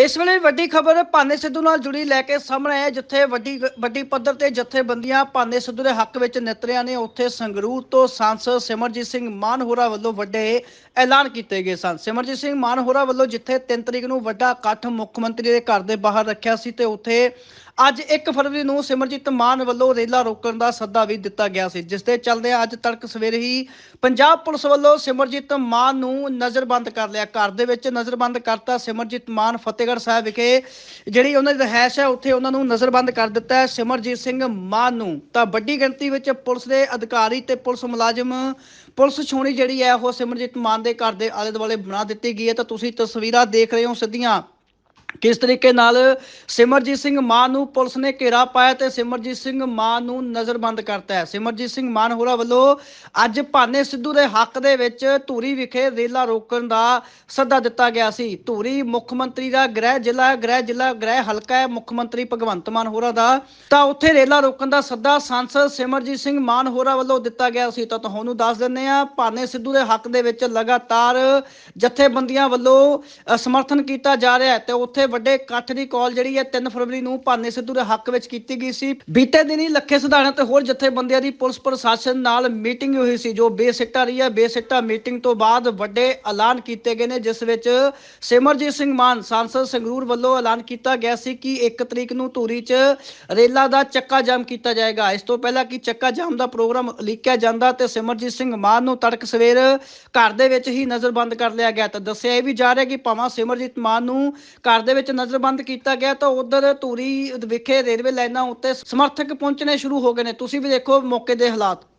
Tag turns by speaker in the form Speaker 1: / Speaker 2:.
Speaker 1: ਇਸ ਵੇਲੇ ਵੱਡੀ ਖਬਰ ਭਾਨੇ ਸਿੱਧੂ ਨਾਲ ਜੁੜੀ ਲੈ ਕੇ ਸਾਹਮਣੇ ਆਈ ਹੈ, ਜਿੱਥੇ ਵੱਡੀ ਵੱਡੀ ਪੱਧਰ ਤੇ ਜਥੇਬੰਦੀਆਂ ਭਾਨੇ ਸਿੱਧੂ ਦੇ ਹੱਕ ਵਿੱਚ ਨਿਤਰਿਆਂ ਨੇ ਉੱਥੇ ਸੰਗਰੂਰ ਤੋਂ ਸਾਂਸਦ ਸਿਮਰਜੀਤ ਸਿੰਘ ਮਾਨ ਹੋਰਾਂ ਵੱਲੋਂ ਵੱਡੇ ਐਲਾਨ ਕੀਤੇ ਗਏ ਸਨ। ਸਿਮਰਜੀਤ ਸਿੰਘ ਮਾਨ ਹੋਰਾਂ ਵੱਲੋਂ ਜਿੱਥੇ 3 ਤਰੀਕ ਨੂੰ ਵੱਡਾ ਇਕੱਠ ਮੁੱਖ ਮੰਤਰੀ ਦੇ ਘਰ ਦੇ ਬਾਹਰ ਰੱਖਿਆ ਸੀ, ਤੇ ਉੱਥੇ ਅੱਜ 1 ਫਰਵਰੀ ਨੂੰ ਸਿਮਰਜੀਤ ਮਾਨ ਵੱਲੋਂ ਰੇਲਾ ਰੋਕਣ ਦਾ ਸੱਦਾ ਵੀ ਦਿੱਤਾ ਗਿਆ ਸੀ, ਜਿਸ ਦੇ ਚੱਲਦੇ ਅੱਜ ਤੜਕ ਸਵੇਰੇ ਹੀ ਪੰਜਾਬ ਪੁਲਿਸ ਵੱਲੋਂ ਸਿਮਰਜੀਤ ਮਾਨ ਨੂੰ ਨਜ਼ਰਬੰਦ ਕਰ ਲਿਆ। ਘਰ ਦੇ ਵਿੱਚ ਨਜ਼ਰਬੰਦ ਕਰਤਾ ਸਿਮਰਜੀਤ ਮਾਨ ਫਤਿਹ ਫਤਿਹਗੜ੍ਹ ਸਾਹਿਬ ਵਿਖੇ, ਜਿਹੜੀ ਉਹਨਾਂ ਦੀ ਰਹਿائش ਹੈ, ਉੱਥੇ ਉਹਨਾਂ ਨੂੰ ਨਜ਼ਰਬੰਦ ਕਰ ਦਿੱਤਾ ਹੈ ਸਿਮਰਜੀਤ ਸਿੰਘ ਮਾਨ। ਨੂੰ ਤਾਂ ਵੱਡੀ ਗਿਣਤੀ ਵਿੱਚ ਪੁਲਿਸ ਦੇ ਅਧਿਕਾਰੀ ਤੇ ਪੁਲਿਸ ਮੁਲਾਜ਼ਮ, ਪੁਲਿਸ ਛੋਣੀ ਜਿਹੜੀ ਹੈ, ਉਹ ਸਿਮਰਜੀਤ ਮਾਨ ਦੇ ਘਰ ਦੇ ਆਲੇ ਦੁਆਲੇ ਬਣਾ ਦਿੱਤੀ ਗਈ ਹੈ। ਤਾਂ ਤੁਸੀਂ ਤਸਵੀਰਾਂ ਦੇਖ ਰਹੇ ਹੋ ਸਿੱਧੀਆਂ। ਕਿਸ ਤਰੀਕੇ ਨਾਲ ਸਿਮਰਜੀਤ ਸਿੰਘ ਮਾਨ ਨੂੰ ਪੁਲਿਸ ਨੇ ਘੇਰਾ ਪਾਇਆ ਤੇ ਸਿਮਰਜੀਤ ਸਿੰਘ ਮਾਨ ਨੂੰ ਨਜ਼ਰਬੰਦ ਕਰਤਾ ਹੈ। ਸਿਮਰਜੀਤ ਸਿੰਘ ਮਾਨ ਹੋਰਾਂ ਵੱਲੋਂ ਅੱਜ ਭਾਨੇ ਸਿੱਧੂ ਦੇ ਹੱਕ ਦੇ ਵਿੱਚ ਧੂਰੀ ਵਿਖੇ ਰੇਲਾ ਰੋਕਣ ਦਾ ਸੱਦਾ ਦਿੱਤਾ ਗਿਆ ਸੀ। ਧੂਰੀ ਮੁੱਖ ਮੰਤਰੀ ਦਾ ਗ੍ਰਹਿ ਜ਼ਿਲ੍ਹਾ ਗ੍ਰਹਿ ਜ਼ਿਲ੍ਹਾ, ਗ੍ਰਹਿ ਹਲਕਾ ਹੈ। ਮੁੱਖ ਮੰਤਰੀ ਭਗਵੰਤ ਮਾਨ ਹੋਰਾਂ ਦਾ ਤਾਂ ਉੱਥੇ ਰੇਲਾ ਰੋਕਣ ਦਾ ਸੱਦਾ ਸੰਸਦ ਸਿਮਰਜੀਤ ਸਿੰਘ ਮਾਨ ਹੋਰਾਂ ਵੱਲੋਂ ਦਿੱਤਾ ਗਿਆ ਸੀ। ਤਾਂ ਤੁਹਾਨੂੰ ਦੱਸ ਦਿੰਦੇ ਆ ਭਾਨੇ ਸਿੱਧੂ ਦੇ ਹੱਕ ਦੇ ਵਿੱਚ ਲਗਾਤਾਰ ਜਥੇਬੰਦੀਆਂ ਵੱਲੋਂ ਸਮਰਥਨ ਕੀਤਾ ਜਾ ਰਿਹਾ ਹੈ ਤੇ ਉੱਥੇ ਵੱਡੇ ਇਕੱਠ ਦੀ ਕਾਲ ਜਿਹੜੀ ਹੈ 3 ਫਰਵਰੀ ਨੂੰ ਭਾਨੇ ਸਿੱਧੂ ਦੇ ਹੱਕ ਵਿੱਚ ਕੀਤੀ ਗਈ ਸੀ। ਬੀਤੇ ਦਿਨੀ ਲੱਖੇ ਸਿਧਾਣਾ ਤੇ ਹੋਰ ਜਥੇਬੰਦੀਆਂ ਦੀ ਪੁਲਿਸ ਪ੍ਰਸ਼ਾਸਨ ਨਾਲ ਮੀਟਿੰਗ ਹੋਈ ਸੀ, ਜੋ ਬੇਸਿੱਟਾ ਰਹੀ ਹੈ। ਬੇਸਿੱਟਾ ਮੀਟਿੰਗ ਤੋਂ ਬਾਅਦ ਵੱਡੇ ਐਲਾਨ ਕੀਤੇ ਗਏ ਨੇ, ਜਿਸ ਵਿੱਚ ਸਿਮਰਜੀਤ ਸਿੰਘ ਮਾਨ, ਸੰਸਦ ਸੰਗਰੂਰ ਵੱਲੋਂ ਐਲਾਨ ਕੀਤਾ ਗਿਆ ਸੀ ਕਿ 1 ਤਰੀਕ ਨੂੰ ਧੂਰੀ 'ਚ ਰੇਲਾ ਦਾ ਚੱਕਾ ਜਾਮ ਕੀਤਾ ਜਾਏਗਾ। ਇਸ ਤੋਂ ਪਹਿਲਾਂ ਕਿ ਚੱਕਾ ਜਾਮ ਦਾ ਪ੍ਰੋਗਰਾਮ ਲਿਖਿਆ ਜਾਂਦਾ ਤੇ ਸਿਮਰਜੀਤ ਸਿੰਘ ਮਾਨ ਨੂੰ ਤੜਕ ਸਵੇਰ ਘਰ ਦੇ ਵਿੱਚ ਹੀ ਨਜ਼ਰਬੰਦ ਕਰ ਲਿਆ ਗਿਆ। ਤਾਂ ਦੱਸਿਆ ਇਹ ਵੀ ਜਾ ਰਿਹਾ ਕਿ ਭਾਵੇਂ ਸਿਮਰਜੀਤ ਮਾਨ ਨੂੰ ਘਰ ਦੇ ਵਿੱਚ ਨਜ਼ਰਬੰਦ ਕੀਤਾ ਗਿਆ ਤਾਂ ਉਧਰ ਧੂਰੀ ਵਿਖੇ ਰੇਲਵੇ ਲਾਈਨਾਂ ਉੱਤੇ ਸਮਰਥਕ ਪਹੁੰਚਣੇ ਸ਼ੁਰੂ ਹੋ ਗਏ ਨੇ। ਤੁਸੀਂ ਵੀ ਦੇਖੋ ਮੌਕੇ ਦੇ ਹਾਲਾਤ।